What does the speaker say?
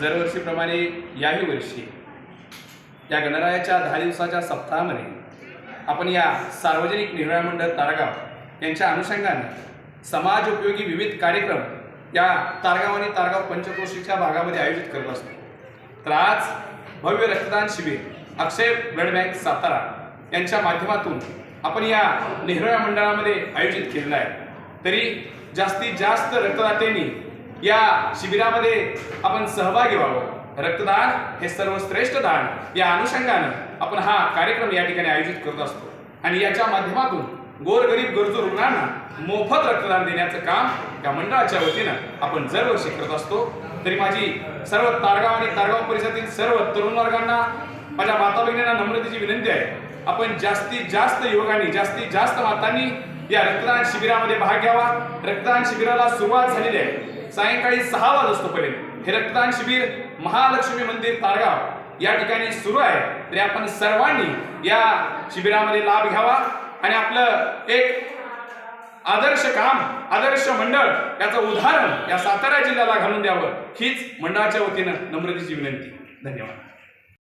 दरवर्षीप्रमाणे याही वर्षी या गणरायाच्या दहा दिवसाच्या सप्ताहामध्ये आपण या सार्वजनिक निर्णय मंडळ तारगाव यांच्या अनुषंगाने समाज उपयोगी विविध कार्यक्रम या तारगाव आणि तारगाव पंचक्रोशीच्या भागामध्ये आयोजित करत असतो. तर आज भव्य रक्तदान शिबिर अक्षय ब्लड बँक सातारा यांच्या माध्यमातून आपण या नेहरुळा मंडळामध्ये आयोजित केलेलं आहे. तरी जास्तीत जास्त रक्तदात्यांनी या शिबिरामध्ये आपण सहभागी व्हावं. रक्तदान हे सर्वश्रेष्ठ दान. या अनुषंगानं आपण हा कार्यक्रम या ठिकाणी आयोजित करत असतो. आणि याच्या माध्यमातून गोरगरीब गरजू रुग्णांना मोफत रक्तदान देण्याचं काम या मंडळाच्या वतीनं आपण दरवर्षी करत असतो. तरी माझी सर्व तारगाव आणि तारगाव परिसरातील सर्व तरुण वर्गांना माझ्या माता भगिनींना नम्रतेची विनंती आहे. आपण जास्तीत जास्त युवकांनी जास्तीत जास्त मातांनी या रक्तदान शिबिरामध्ये भाग घ्यावा. रक्तदान शिबिराला सुरुवात झालेली आहे. सायंकाळी सहा वाजतोपर्यंत. हे रक्तदान शिबिर महालक्ष्मी मंदिर तारगाव या ठिकाणी सुरू आहे. तरी आपण सर्वांनी या शिबिरामध्ये लाभ घ्यावा. आणि आपलं एक आदर्श काम आदर्श मंडळ याचं उदाहरण या सातारा जिल्ह्याला घालून द्यावं. हीच मंडळाच्या वतीनं नम्रतेची विनंती. धन्यवाद.